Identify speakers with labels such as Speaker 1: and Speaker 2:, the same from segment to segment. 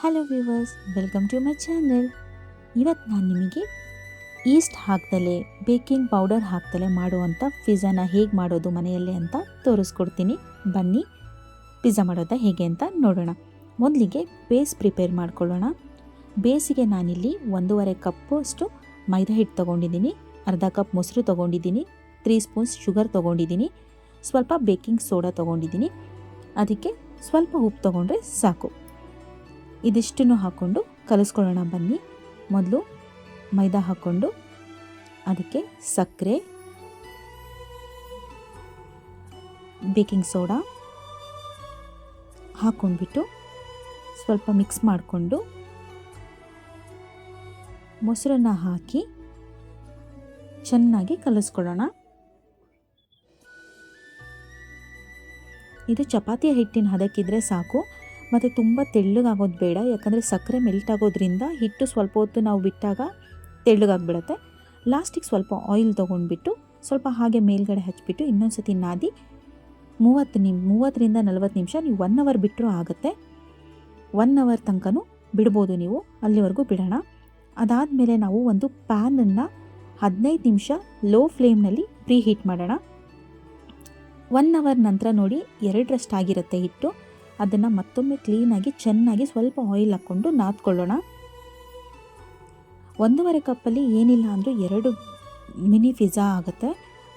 Speaker 1: Hello viewers welcome to my channel ಇವತ್ತು ನಾನು ನಿಮಗೆ ಈಸ್ಟ್ ಹಾಕ್ದಲೆ ಬೇಕಿಂಗ್ ಪೌಡರ್ ಹಾಕ್ದಲೆ ಮಾಡುವಂಥ ಪಿಜ್ಜಾನ ಹೇಗೆ ಮಾಡೋದು ಮನೆಯಲ್ಲೇ ಅಂತ ತೋರಿಸ್ಕೊಡ್ತೀನಿ. ಬನ್ನಿ ಪಿಜ್ಜಾ ಮಾಡೋದ ಹೇಗೆ ಅಂತ ನೋಡೋಣ. ಮೊದಲಿಗೆ ಬೇಸ್ ಪ್ರಿಪೇರ್ ಮಾಡ್ಕೊಳ್ಳೋಣ. ಬೇಸಿಗೆ ನಾನಿಲ್ಲಿ ಒಂದೂವರೆ ಕಪ್ಪು ಅಷ್ಟು ಮೈದಾ ಹಿಟ್ಟು ತೊಗೊಂಡಿದ್ದೀನಿ, ಅರ್ಧ ಕಪ್ ಮೊಸರು ತೊಗೊಂಡಿದ್ದೀನಿ ತ್ರೀ ಸ್ಪೂನ್ಸ್ ಶುಗರ್ ತೊಗೊಂಡಿದ್ದೀನಿ, ಸ್ವಲ್ಪ ಬೇಕಿಂಗ್ ಸೋಡಾ ತೊಗೊಂಡಿದ್ದೀನಿ. ಅದಕ್ಕೆ ಸ್ವಲ್ಪ ಉಪ್ಪು ತೊಗೊಂಡ್ರೆ ಸಾಕು. ಇದಿಷ್ಟನ್ನು ಹಾಕ್ಕೊಂಡು ಕಲಿಸ್ಕೊಳ್ಳೋಣ ಬನ್ನಿ. ಮೊದಲು ಮೈದಾ ಹಾಕ್ಕೊಂಡು ಅದಕ್ಕೆ ಸಕ್ಕರೆ, ಬೇಕಿಂಗ್ ಸೋಡಾ ಹಾಕ್ಕೊಂಡ್ಬಿಟ್ಟು ಸ್ವಲ್ಪ ಮಿಕ್ಸ್ ಮಾಡಿಕೊಂಡು ಮೊಸರನ್ನು ಹಾಕಿ ಚೆನ್ನಾಗಿ ಕಲಿಸ್ಕೊಳ್ಳೋಣ. ಇದು ಚಪಾತಿಯ ಹಿಟ್ಟಿನ ಹದಕ್ಕಿದ್ರೆ ಸಾಕು. ಮತ್ತು ತುಂಬ ತೆಳ್ಳಗಾಗೋದು ಬೇಡ. ಯಾಕಂದರೆ ಸಕ್ಕರೆ ಮೆಲ್ಟ್ ಆಗೋದ್ರಿಂದ ಹಿಟ್ಟು ಸ್ವಲ್ಪ ಹೊತ್ತು ನಾವು ಬಿಟ್ಟಾಗ ತೆಳ್ಳಗಾಗ್ಬಿಡತ್ತೆ. ಲಾಸ್ಟಿಗೆ ಸ್ವಲ್ಪ ಆಯಿಲ್ ತೊಗೊಂಡ್ಬಿಟ್ಟು ಸ್ವಲ್ಪ ಹಾಗೆ ಮೇಲ್ಗಡೆ ಹಚ್ಚಿಬಿಟ್ಟು ಇನ್ನೊಂದು ಸತಿ ನಾದಿ ಮೂವತ್ತು ನಿಮ್, ಮೂವತ್ತರಿಂದ ನಲವತ್ತು ನಿಮಿಷ ನೀವು ಒನ್ ಅವರ್ ಬಿಟ್ಟರೂ ಆಗುತ್ತೆ. ಒನ್ ಅವರ್ ತನಕನೂ ಬಿಡ್ಬೋದು ನೀವು, ಅಲ್ಲಿವರೆಗೂ ಬಿಡೋಣ. ಅದಾದಮೇಲೆ ನಾವು ಒಂದು ಪ್ಯಾನನ್ನು ಹದಿನೈದು ನಿಮಿಷ ಲೋ ಫ್ಲೇಮ್ನಲ್ಲಿ ಪ್ರೀ ಹೀಟ್ ಮಾಡೋಣ. ಒನ್ ಅವರ್ ನಂತರ ನೋಡಿ ಎರಡರಷ್ಟಾಗಿರುತ್ತೆ ಹಿಟ್ಟು. ಅದನ್ನು ಮತ್ತೊಮ್ಮೆ ಕ್ಲೀನಾಗಿ ಚೆನ್ನಾಗಿ ಸ್ವಲ್ಪ ಆಯಿಲ್ ಹಾಕ್ಕೊಂಡು ನಾದ್ಕೊಳ್ಳೋಣ. ಒಂದೂವರೆ ಕಪ್ಪಲ್ಲಿ ಏನಿಲ್ಲ ಅಂದರೂ ಎರಡು ಮಿನಿ ಪಿಜ್ಜಾ ಆಗುತ್ತೆ.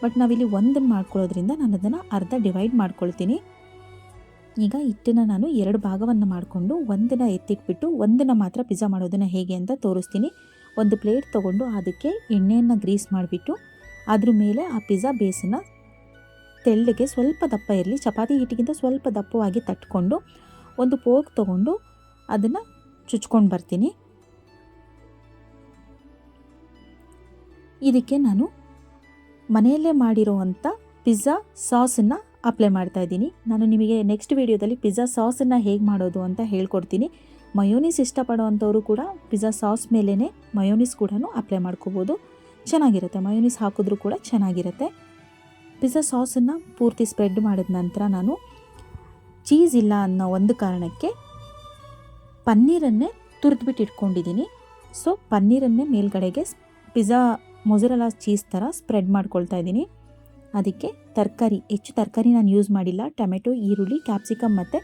Speaker 1: ಬಟ್ ನಾವಿಲ್ಲಿ ಒಂದು ಮಾಡ್ಕೊಳ್ಳೋದ್ರಿಂದ ನಾನು ಅದನ್ನು ಅರ್ಧ ಡಿವೈಡ್ ಮಾಡ್ಕೊಳ್ತೀನಿ. ಈಗ ಹಿಟ್ಟನ್ನು ನಾನು ಎರಡು ಭಾಗವನ್ನು ಮಾಡಿಕೊಂಡು ಒಂದನ್ನು ಎತ್ತಿಟ್ಬಿಟ್ಟು ಒಂದನ್ನು ಮಾತ್ರ ಪಿಜ್ಜಾ ಮಾಡೋದನ್ನು ಹೇಗೆ ಅಂತ ತೋರಿಸ್ತೀನಿ. ಒಂದು ಪ್ಲೇಟ್ ತೊಗೊಂಡು ಅದಕ್ಕೆ ಎಣ್ಣೆಯನ್ನು ಗ್ರೀಸ್ ಮಾಡಿಬಿಟ್ಟು ಅದ್ರ ಮೇಲೆ ಆ ಪಿಜ್ಜಾ ಬೇಸನ್ನು ತೆಳ್ಳಗೆ ಸ್ವಲ್ಪ ದಪ್ಪ ಇರಲಿ. ಚಪಾತಿ ಹಿಟ್ಟಿಗಿಂತ ಸ್ವಲ್ಪ ದಪ್ಪವಾಗಿ ತಟ್ಕೊಂಡು ಒಂದು ಪೋಕ್ ತೊಗೊಂಡು ಅದನ್ನು ಚುಚ್ಕೊಂಡು ಬರ್ತೀನಿ. ಇದಕ್ಕೆ ನಾನು ಮನೆಯಲ್ಲೇ ಮಾಡಿರೋವಂಥ ಪಿಜ್ಜಾ ಸಾಸನ್ನು ಅಪ್ಲೈ ಮಾಡ್ತಾ ಇದ್ದೀನಿ. ನಾನು ನಿಮಗೆ ನೆಕ್ಸ್ಟ್ ವೀಡಿಯೋದಲ್ಲಿ ಪಿಜ್ಜಾ ಸಾಸನ್ನು ಹೇಗೆ ಮಾಡೋದು ಅಂತ ಹೇಳ್ಕೊಡ್ತೀನಿ. ಮಯೋನೀಸ್ ಇಷ್ಟಪಡೋವಂಥವರು ಕೂಡ ಪಿಜ್ಜಾ ಸಾಸ್ ಮೇಲೇ ಮಯೋನೀಸ್ ಕೂಡ ಅಪ್ಲೈ ಮಾಡ್ಕೋಬೋದು. ಚೆನ್ನಾಗಿರುತ್ತೆ. ಮಯೋನೀಸ್ ಹಾಕಿದ್ರೂ ಕೂಡ ಚೆನ್ನಾಗಿರುತ್ತೆ. ಪಿಜ್ಜಾ ಸಾಸನ್ನು ಪೂರ್ತಿ ಸ್ಪ್ರೆಡ್ ಮಾಡಿದ ನಂತರ ನಾನು ಚೀಸ್ ಇಲ್ಲ ಅನ್ನೋ ಒಂದು ಕಾರಣಕ್ಕೆ ಪನ್ನೀರನ್ನೇ ತುರಿದ್ಬಿಟ್ಟು ಇಟ್ಕೊಂಡಿದ್ದೀನಿ. ಸೊ ಪನ್ನೀರನ್ನೇ ಮೇಲ್ಗಡೆಗೆ ಪಿಜ್ಜಾ ಮೊಸರಲ್ಲ ಚೀಸ್ ಥರ ಸ್ಪ್ರೆಡ್ ಮಾಡ್ಕೊಳ್ತಾ ಇದ್ದೀನಿ. ಅದಕ್ಕೆ ತರಕಾರಿ, ಹೆಚ್ಚು ತರಕಾರಿ ನಾನು ಯೂಸ್ ಮಾಡಿಲ್ಲ. ಟೊಮೆಟೊ, ಈರುಳ್ಳಿ ಕ್ಯಾಪ್ಸಿಕಮ್ ಮತ್ತು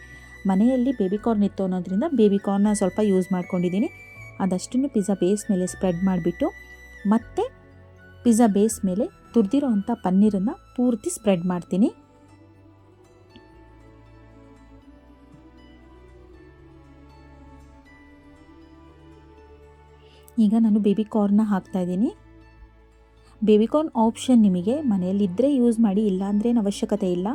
Speaker 1: ಮನೆಯಲ್ಲಿ ಬೇಬಿ ಕಾರ್ನ್ ಇತ್ತು ಅನ್ನೋದ್ರಿಂದ ಬೇಬಿ ಕಾರ್ನ ಸ್ವಲ್ಪ ಯೂಸ್ ಮಾಡ್ಕೊಂಡಿದ್ದೀನಿ. ಅದಷ್ಟನ್ನು ಪಿಜ್ಜಾ ಬೇಸ್ ಮೇಲೆ ಸ್ಪ್ರೆಡ್ ಮಾಡಿಬಿಟ್ಟು ಮತ್ತು ಪಿಜ್ಜಾ ಬೇಸ್ ಮೇಲೆ ತುರಿದಿರೋ ಅಂಥ ಪನ್ನೀರನ್ನು ಪೂರ್ತಿ ಸ್ಪ್ರೆಡ್ ಮಾಡ್ತೀನಿ. ಈಗ ನಾನು ಬೇಬಿ ಕಾರ್ನ್ನ ಹಾಕ್ತಾ ಇದ್ದೀನಿ. ಬೇಬಿ ಕಾರ್ನ್ ಆಪ್ಷನ್ ನಿಮಗೆ ಮನೆಯಲ್ಲಿದ್ದರೆ ಯೂಸ್ ಮಾಡಿ ಇಲ್ಲ ಅಂದ್ರೇನು ಅವಶ್ಯಕತೆ ಇಲ್ಲ.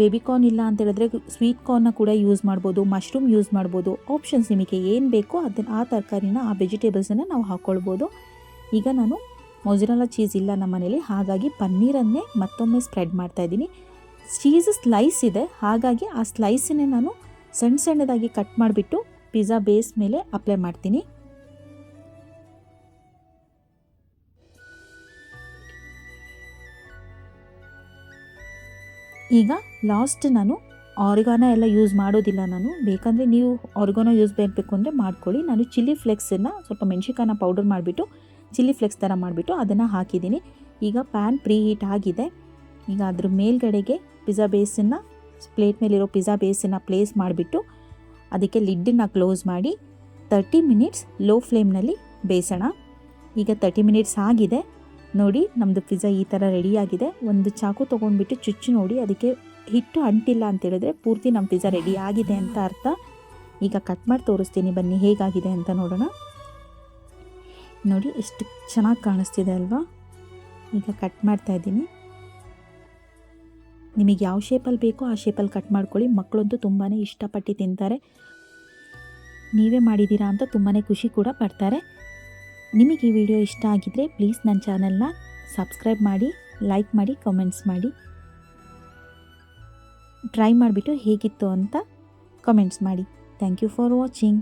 Speaker 1: ಬೇಬಿ ಕಾರ್ನ್ ಇಲ್ಲ ಅಂತ ಹೇಳಿದ್ರೆ ಸ್ವೀಟ್ ಕಾರ್ನ ಕೂಡ ಯೂಸ್ ಮಾಡ್ಬೋದು, ಮಶ್ರೂಮ್ ಯೂಸ್ ಮಾಡ್ಬೋದು. ಆಪ್ಷನ್ಸ್ ನಿಮಗೆ ಏನು ಬೇಕೋ ಅದನ್ನು ಆ ತರಕಾರಿನ, ಆ ವೆಜಿಟೇಬಲ್ಸನ್ನು ನಾವು ಹಾಕ್ಕೊಳ್ಬೋದು ಈಗ ನಾನು ಮೊಜರಲ್ಲ ಚೀಸ್ ಇಲ್ಲ ನಮ್ಮ ಮನೇಲಿ, ಹಾಗಾಗಿ ಪನ್ನೀರನ್ನೇ ಮತ್ತೊಮ್ಮೆ ಸ್ಪ್ರೆಡ್ ಮಾಡ್ತಾ ಇದ್ದೀನಿ. ಚೀಸ್ ಸ್ಲೈಸ್ ಇದೆ, ಹಾಗಾಗಿ ಆ ಸ್ಲೈಸನ್ನೇ ನಾನು ಸಣ್ಣ ಸಣ್ಣದಾಗಿ ಕಟ್ ಮಾಡಿಬಿಟ್ಟು ಪಿಜ್ಜಾ ಬೇಸ್ ಮೇಲೆ ಅಪ್ಲೈ ಮಾಡ್ತೀನಿ. ಈಗ ಲಾಸ್ಟ್ ನಾನು ಆರ್ಗಾನ ಎಲ್ಲ ಯೂಸ್ ಮಾಡೋದಿಲ್ಲ ನಾನು. ಬೇಕಂದರೆ ನೀವು ಆರ್ಗಾನ ಯೂಸ್ ಬೇಕು ಅಂದರೆ ಮಾಡ್ಕೊಳ್ಳಿ. ನಾನು ಚಿಲ್ಲಿ ಫ್ಲೆಕ್ಸನ್ನು ಸ್ವಲ್ಪ ಮೆಣಸಿಕಾನ ಪೌಡರ್ ಮಾಡಿಬಿಟ್ಟು ಚಿಲ್ಲಿ ಫ್ಲೆಕ್ಸ್ ಥರ ಮಾಡಿಬಿಟ್ಟು ಅದನ್ನು ಹಾಕಿದ್ದೀನಿ. ಈಗ ಪ್ಯಾನ್ ಪ್ರೀ ಹೀಟ್ ಆಗಿದೆ. ಈಗ ಅದ್ರ ಮೇಲ್ಗಡೆಗೆ ಪಿಜ್ಜಾ ಬೇಸನ್ನು, ಪ್ಲೇಟ್ ಮೇಲಿರೋ ಪಿಜ್ಜಾ ಬೇಸನ್ನು ಪ್ಲೇಸ್ ಮಾಡಿಬಿಟ್ಟು ಅದಕ್ಕೆ ಲಿಡ್ಡನ್ನು ಕ್ಲೋಸ್ ಮಾಡಿ ತರ್ಟಿ ಮಿನಿಟ್ಸ್ ಲೋ ಫ್ಲೇಮ್ನಲ್ಲಿ ಬೇಯಿಸೋಣ ಈಗ ತರ್ಟಿ ಮಿನಿಟ್ಸ್ ಆಗಿದೆ. ನೋಡಿ ನಮ್ಮದು ಪಿಜ್ಜಾ ಈ ಥರ ರೆಡಿಯಾಗಿದೆ ಒಂದು ಚಾಕು ತೊಗೊಂಡ್ಬಿಟ್ಟು ಚುಚ್ಚು ನೋಡಿ, ಅದಕ್ಕೆ ಹಿಟ್ಟು ಅಂಟಿಲ್ಲ ಅಂತ ಹೇಳಿದ್ರೆ ಪೂರ್ತಿ ನಮ್ಮ ಪಿಜ್ಜಾ ರೆಡಿ ಆಗಿದೆ ಅಂತ ಅರ್ಥ. ಈಗ ಕಟ್ ಮಾಡಿ ತೋರಿಸ್ತೀನಿ ಬನ್ನಿ ಹೇಗಾಗಿದೆ ಅಂತ ನೋಡೋಣ. ನೋಡಿ, ಎಷ್ಟು ಚೆನ್ನಾಗಿ ಕಾಣಿಸ್ತಿದೆ ಅಲ್ವಾ? ಈಗ ಕಟ್ ಮಾಡ್ತಾ ಇದ್ದೀನಿ. ನಿಮಗೆ ಯಾವ ಶೇಪಲ್ಲಿ ಬೇಕೋ ಆ ಶೇಪಲ್ಲಿ ಕಟ್ ಮಾಡ್ಕೊಳ್ಳಿ. ಮಕ್ಕಳಂತೂ ತುಂಬಾ ಇಷ್ಟಪಟ್ಟು ತಿಂತಾರೆ. ನೀವೇ ಮಾಡಿದ್ದೀರಾ ಅಂತ ತುಂಬಾ ಖುಷಿ ಕೂಡ ಪಡ್ತಾರೆ. ನಿಮಗೆ ಈ ವಿಡಿಯೋ ಇಷ್ಟ ಆಗಿದ್ದರೆ ಪ್ಲೀಸ್ ನನ್ನ ಚಾನಲ್ನ ಸಬ್ಸ್ಕ್ರೈಬ್ ಮಾಡಿ ಲೈಕ್ ಮಾಡಿ ಕಮೆಂಟ್ಸ್ ಮಾಡಿ. ಟ್ರೈ ಮಾಡಿಬಿಟ್ಟು ಹೇಗಿತ್ತು ಅಂತ ಕಮೆಂಟ್ಸ್ ಮಾಡಿ. Thank you for watching